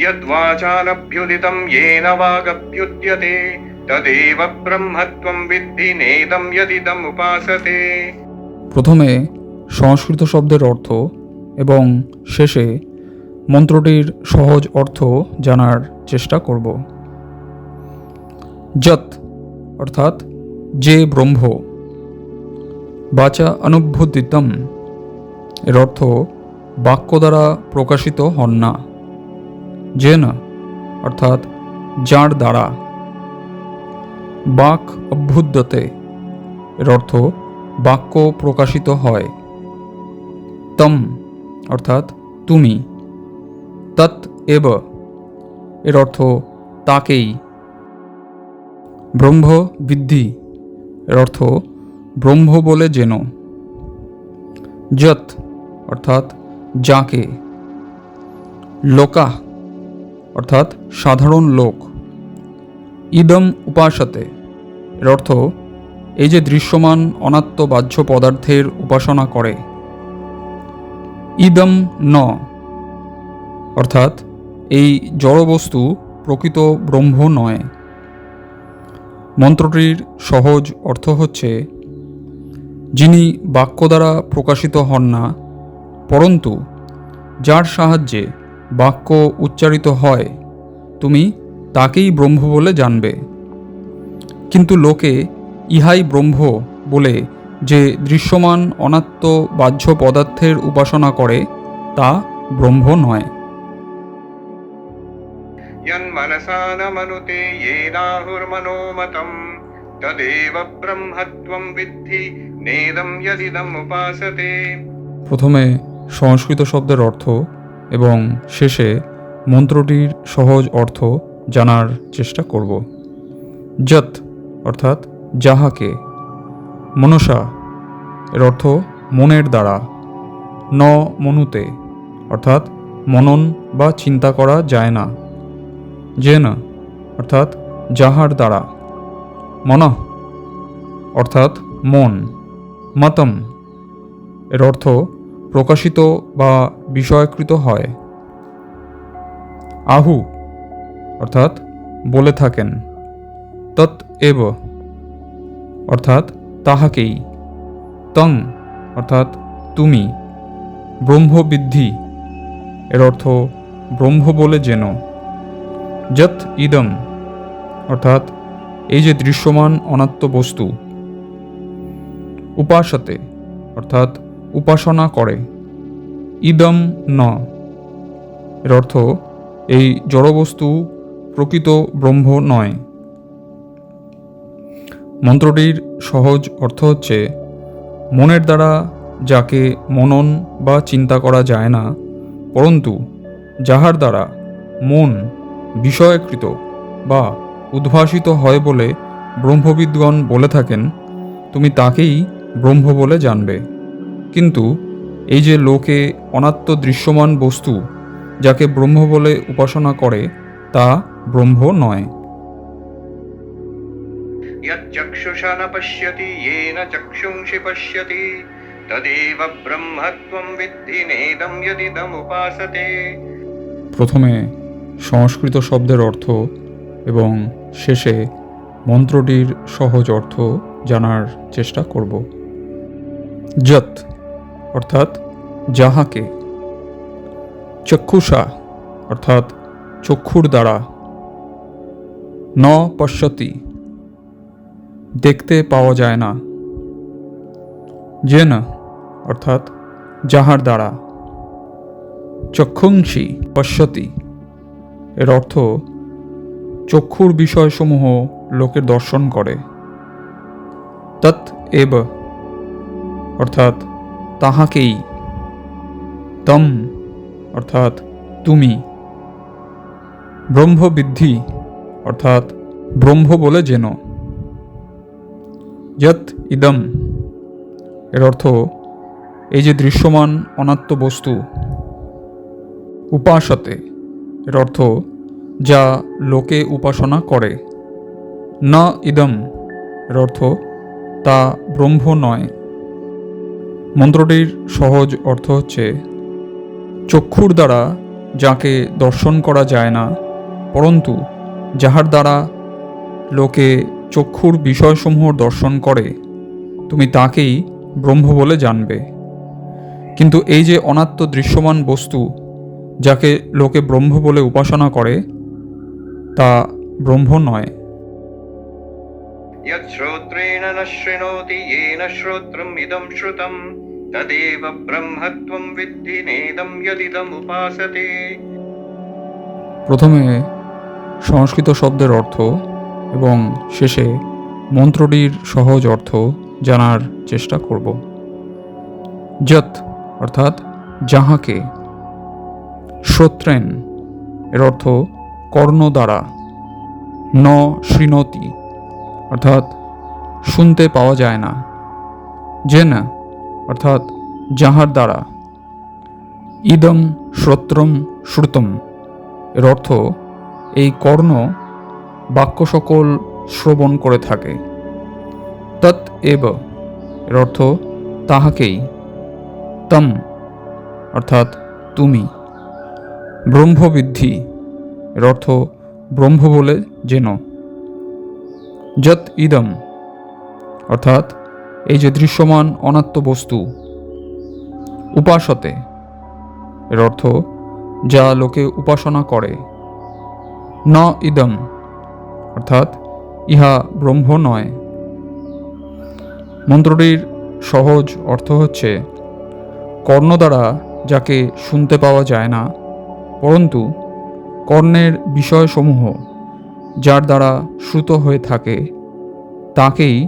यद्वाचानभ्युदितं येन वागभ्युद्यते तदेव ब्रह्मत्वं विद्धि नेदं यदिदमुपासते প্রথমে সংস্কৃত শব্দের অর্থ এবং শেষে মন্ত্রটির সহজ অর্থ জানার চেষ্টা করব যত অর্থাৎ যে ব্রহ্ম বাচা অনুভূতিতম এর অর্থ বাক্য দ্বারা প্রকাশিত হন না যে না অর্থাৎ যার দ্বারা। বাক অভ্যুদ্যতে, এর অর্থ বাক্য প্রকাশিত হয়। তম, অর্থাৎ তুমি। তৎ এব, এর অর্থ তাকেই। ব্রহ্ম বিদ্ধি, এর অর্থ ব্রহ্ম বলে যেন। যত অর্থাৎ যাকে। লোকা অর্থাৎ সাধারণ লোক। ইদম উপাসতে এর অর্থ এই যে দৃশ্যমান অনাত্ম বাহ্য পদার্থের উপাসনা করে। ইদম ন অর্থাৎ এই জড়বস্তু প্রকৃত ব্রহ্ম নয়। মন্ত্রটির সহজ অর্থ হচ্ছে, যিনি বাক্য দ্বারা প্রকাশিত হন না, পরন্তু যার সাহায্যে বাক্য উচ্চারিত হয় তুমি তাকেই ব্রহ্ম বলে জানবে কিন্তু লোকে ইহাই ব্রহ্ম বলে যে দৃশ্যমান অনাত্ম বাহ্য পদার্থের উপাসনা করে তা ব্রহ্ম নয় यन्मनसा न मनुते येनाहुर्मनोमतं तदेव ब्रह्मत्वं विद्धि नेदं यदिदमुपासते প্রথমে সংস্কৃত শব্দের অর্থ এবং শেষে মন্ত্রটির সহজ অর্থ জানার চেষ্টা করব। যত অর্থাৎ যাহাকে। মনসা, এর অর্থ মনের দ্বারা। ন, মনুতে, অর্থাৎ মনন বা চিন্তা করা যায় না। যে না অর্থাৎ যাহার দ্বারা। মন, অর্থাৎ মন। মতম, এর অর্থ প্রকাশিত বা বিষয়কৃত হয়। আহু, অর্থাৎ বলে থাকেন। তৎ এব, অর্থাৎ তাহাকেই। তং, অর্থাৎ তুমি। ব্রহ্মবিদ্ধি, এর অর্থ ব্রহ্ম বলে যেন। যত ইদম, অর্থাৎ এই যে দৃশ্যমান অনাত্ম বস্তু। উপাসতে, অর্থাৎ উপাসনা করে। ইদম ন। এর অর্থ, এই জড়বস্তু প্রকৃত ব্রহ্ম নয়। মন্ত্রটির সহজ অর্থ হচ্ছে, মনের দ্বারা যাকে মনন বা চিন্তা করা যায় না, পরন্তু যাহার দ্বারা মন বিষয়কৃত বা উদ্ভাসিত হয় বলে ব্রহ্মবিদগণ বলে থাকেন, তুমি তাকেই ব্রহ্ম বলে জানবে। কিন্তু এই যে লোকে অনাত্ম দৃশ্যমান বস্তু যাকে ব্রহ্ম বলে উপাসনা করে তা ব্রহ্ম নয়। পশ্যতি পশ্যতি তদেব ব্রহ্মত্বম প্রথমে সংস্কৃত শব্দের অর্থ এবং শেষে মন্ত্রটির সহজ অর্থ জানার চেষ্টা করব। যত অর্থাৎ যাহাকে। চক্ষুষা, অর্থাৎ চক্ষুর দ্বারা। ন পশ্যতি, দেখতে পাওয়া যায় না। জেন অর্থাৎ যাহার দ্বারা। চক্ষুংসি, পশ্যতি, এর অর্থ চক্ষুর বিষয়সমূহ লোকের দর্শন করে। তৎ এব, অর্থাৎ তাহাকেই তম, অর্থাৎ তুমি। ব্রহ্মবিদ্ধি, অর্থাৎ ব্রহ্ম বলে যেন যত ইদম, এর অর্থ এই যে দৃশ্যমান অনাত্ম বস্তু। উপাসতে, এর অর্থ যা লোকে উপাসনা করে। না ইদম, এর অর্থ তা ব্রহ্ম নয়। মন্ত্রটির সহজ অর্থ হচ্ছে চক্ষুর দ্বারা যাকে দর্শন করা যায় না পরন্তু যাহার দ্বারা লোকে চক্ষুর বিষয়সমূহ দর্শন করে তুমি তাকেই ব্রহ্ম বলে জানবে কিন্তু এই যে অনাত্ম দৃশ্যমান বস্তু যাকে লোকে ব্রহ্ম বলে উপাসনা করে তা ব্রহ্ম নয় यच्छ्रोत्रेण न शृणोति येन श्रोत्रम् इदं श्रुतम् তদেব ব্রহ্মত্বম বিদ্ধি নেদম যদিদম উপাসতে প্রথমে সংস্কৃত শব্দের অর্থ এবং শেষে মন্ত্রটির সহজ অর্থ জানার চেষ্টা করব। যত অর্থাৎ যাহাকে। শ্রোত্রেন এর অর্থ কর্ণ দ্বারা। ন শৃণতি অর্থাৎ শুনতে পাওয়া যায় না। যে না অর্থাৎ যাহার দ্বারা। ইদম শ্রোত্রম শ্রুতম। এর অর্থ, এই কর্ণ বাক্য সকল শ্রবণ করে থাকে। তৎ এব। এর অর্থ, তাহাকেই। তম, অর্থাৎ তুমি। ব্রহ্মবিদ্ধি। এর অর্থ, ব্রহ্ম বলে যেন যত ইদম, অর্থাৎ এই যে দৃশ্যমান অনাত্ম বস্তু। উপাসতে। এর অর্থ, যা লোকে উপাসনা করে। ন ইদম, অর্থাৎ, ইহা ব্রহ্ম নয়। মন্ত্রটির সহজ অর্থ হচ্ছে, কর্ণ দ্বারা যাকে শুনতে পাওয়া যায় না, পরন্তু, কর্ণের বিষয়সমূহ যার দ্বারা শ্রুত হয়ে থাকে, তাকেই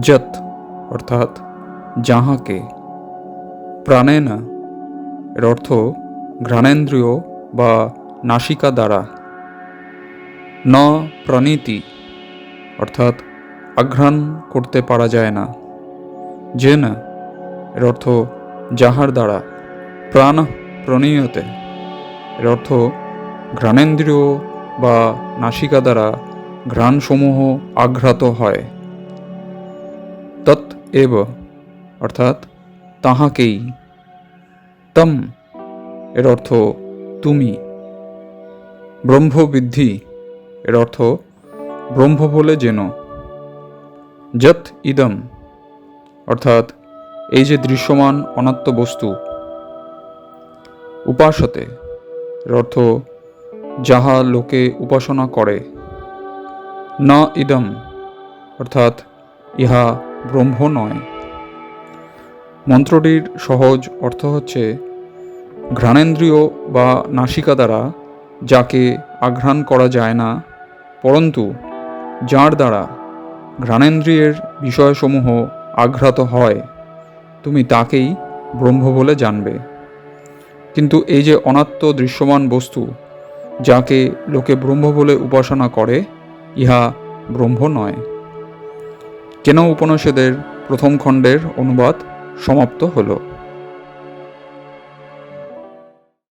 যত, অর্থাৎ যাহাকে। প্রাণেন এর অর্থ ঘ্রাণেন্দ্রিয় বা নাসিকা দ্বারা। ন প্রণীতি, অর্থাৎ আঘ্রাণ করতে পারা যায় না। যে না এর অর্থ যাহার দ্বারা। প্রাণ প্রণীয়তে এর অর্থ ঘ্রাণেন্দ্রিয় বা নাসিকা দ্বারা ঘ্রাণসমূহ আঘ্রাত হয়। তৎ এব, অর্থাৎ তাহাকেই। তম, এর অর্থ তুমি। ব্রহ্মবিদ্ধি, এর অর্থ ব্রহ্ম বলে যেন। যত ইদম, অর্থাৎ এই যে দৃশ্যমান অনাত্ম বস্তু। উপাসতে, এর অর্থ যাহা লোকে উপাসনা করে। না ইদম, অর্থাৎ ইহা ব্রহ্ম নয়। মন্ত্রটির সহজ অর্থ হচ্ছে, ঘ্রাণেন্দ্রিয় বা নাসিকা দ্বারা যাকে আঘ্রাণ করা যায় না, পরন্তু যার দ্বারা ঘ্রাণেন্দ্রিয়ের বিষয়সমূহ আঘ্রাত হয়, তুমি তাকেই ব্রহ্ম বলে জানবে। কিন্তু এই যে অনাত্ম দৃশ্যমান বস্তু, যাকে লোকে ব্রহ্ম বলে উপাসনা করে, ইহা ব্রহ্ম নয়। কেন উপনিষদের প্রথম খণ্ডের অনুবাদ সমাপ্ত হলো?